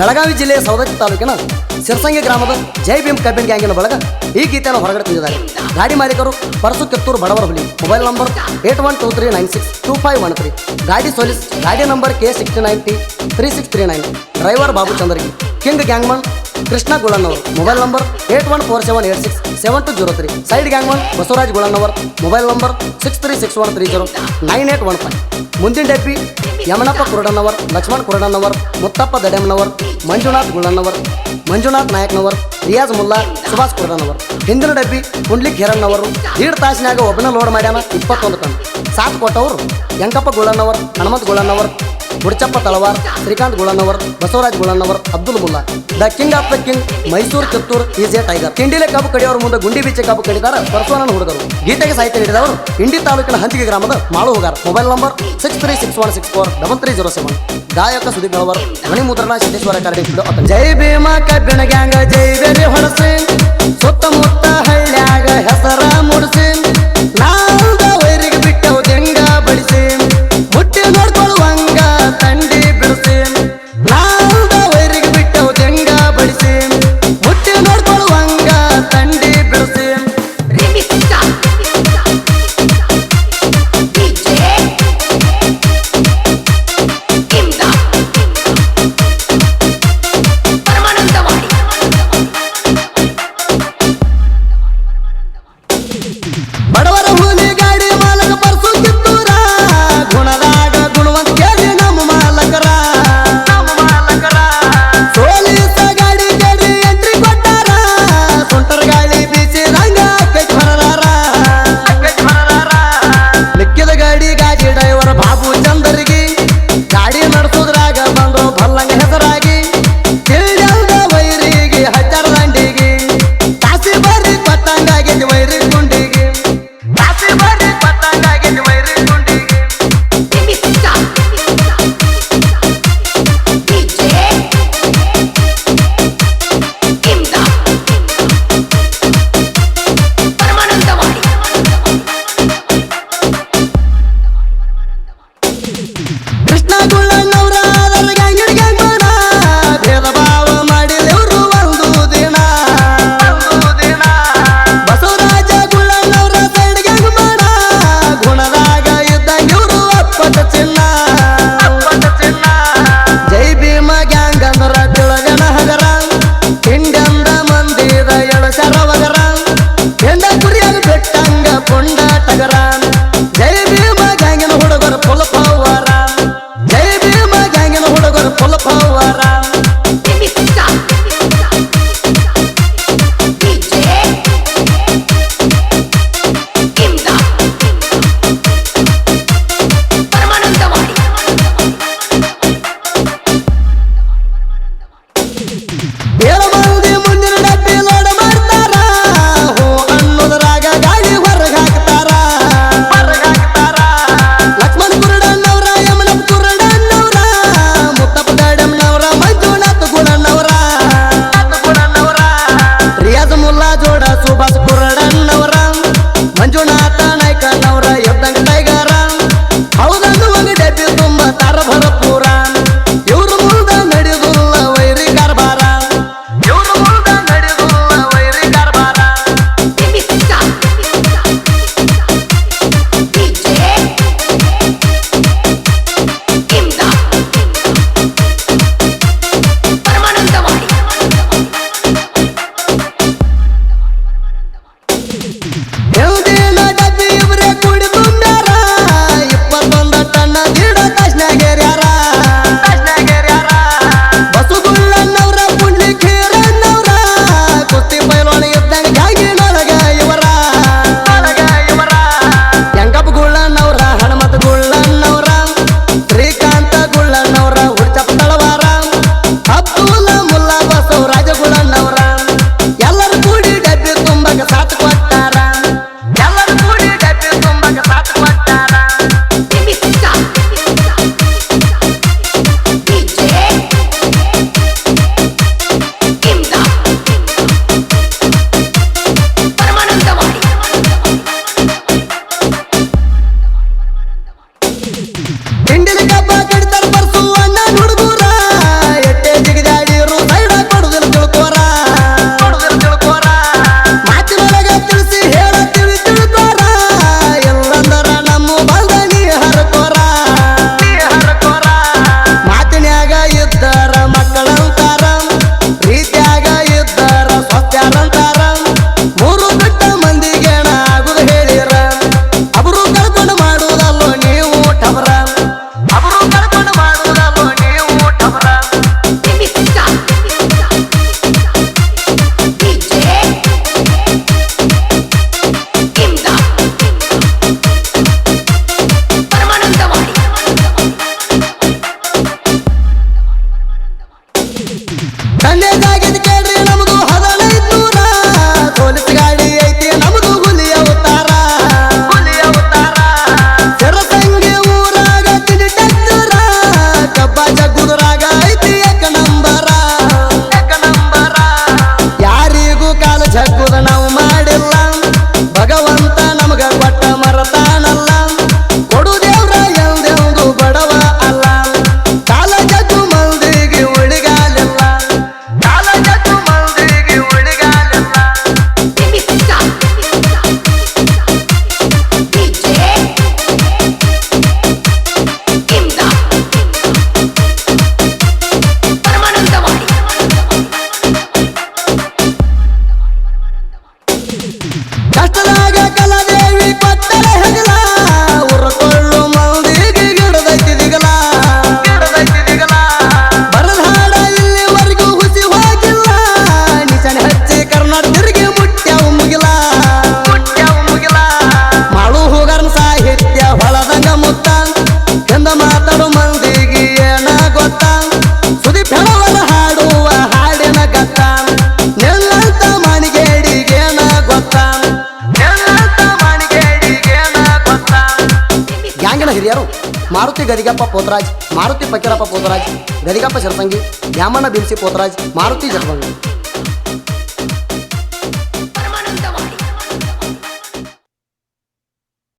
ಬೆಳಗಾವಿ ಜಿಲ್ಲೆಯ ಸವದತ್ತಿ ತಾಲೂಕಿನ ಸಿರಸಂಗಿ ಗ್ರಾಮದ ಜೈ ಭೀಮ್ ಕಬ್ಬಿನ ಗ್ಯಾಂಗಿನ ಬಳಗ ಈ ಗೀತೆಯನ್ನು ಹೊರಗಡೆ ತಂದಿದ್ದಾರೆ. ಗಾಡಿ ಮಾಲೀಕರು ಪರಸು ಕಿತ್ತೂರು ಬಡವರ ಹುಲಿ. Mobile number eight one two three nine six two five one three. ಗಾಡಿ ಸೋಲಿಸ್ ಗಾಡಿ number K sixty nine T three six three nine. Driver Babu Chandragi. King gangman Krishna Gulanavar mobile number eight one four seven eight six seven two zero three side gang one Basavaraj Gulannavar mobile number six three six one three zero nine eight one five ಮುಂದಿನ ಡಬ್ಬಿ, ಯಮನಪ್ಪ ಕುರಡನ್ನವರ್ ಲಕ್ಷ್ಮಣ್ ಕುರಡನ್ನವರ್ ಮುತ್ತಪ್ಪ ದಡೆಮ್ನವರ್ ಮಂಜುನಾಥ್ ಗುಳನ್ನವರ್ ಮಂಜುನಾಥ್ ನಾಯಕ್ನವರ್, ರಿಯಾಜ್ ಮುಲ್ಲಾ, ಸುಭಾಷ್ ಕುರಡನ್ನವರ್ ಹಿಂದಿನ ಡಬ್ಬಿ ಪುಂಡ್ಲಿಕ್ ಹಿರಣ್ಣವರು ದೀಡ್ ತಾಸಿನಾಗ ಒಬ್ಬನ load ಮಾಡ್ಯಾನ ಇಪ್ಪತ್ತೊಂದು ton ಸಾಥ್ ಕೊಟ್ಟವರು Yankappa Gulannavar Hanumanth Gulannavar Budchappa Talawar, Shrikanth Gulanavar Basavaraj Gulanavar Abdul Mulla. The king of the king, Mysuru Chittur is a tiger. ಕಿಂಡಿಲೆ ಕಬ್ಬು ಕಡಿಯವರ ಮುಂದೆ ಗುಂಡಿ ಬೀಚೆ ಕಬ್ಬು ಕಡಿದಾರ ಪರಶುವನನ ಹುಡುಗರು. ಗೀತೆಗೆ ಸಾಹಿತ್ಯ ನೀಡಿದವರು ಇಂಡಿ ತಾಲೂಕಿನ ಹಂಚಿಗೆ ಗ್ರಾಮದ Malu Hogar. Mobile number six three six one six four double three zero seven. ಗಾಯಕ ಸುದೀಪ್ ನಳವರ್ ಧ್ವನಿ ಸಿದ್ದೇಶ್ವರ ಜೈ ಭೀಮಾ ಕಬ್ಬಿಣ ಗ್ಯಾಂಗ, ಜೈ ಸುತ್ತಮುತ್ತ ಹಳ್ಳ್ಯಾಗ ಹೆಸರ ಮುಡಿಸಿ. taran taran ನನ್ನ ಹಿರಿಯರು, ಮಾರುತಿ ಗದಿಗಪ್ಪ ಪೋತರಾಜ್, ಮಾರುತಿ ಫಕೀರಪ್ಪ ಪೋತರಾಜ್ ಗದಿಗಪ್ಪ ಶರಸಂಗಿ ದ್ಯಾಮಣ್ಣ ಬೀಮ್ಸಿ ಪೋತರಾಜ್, ಮಾರುತಿ ಜಲಸಂಗಿ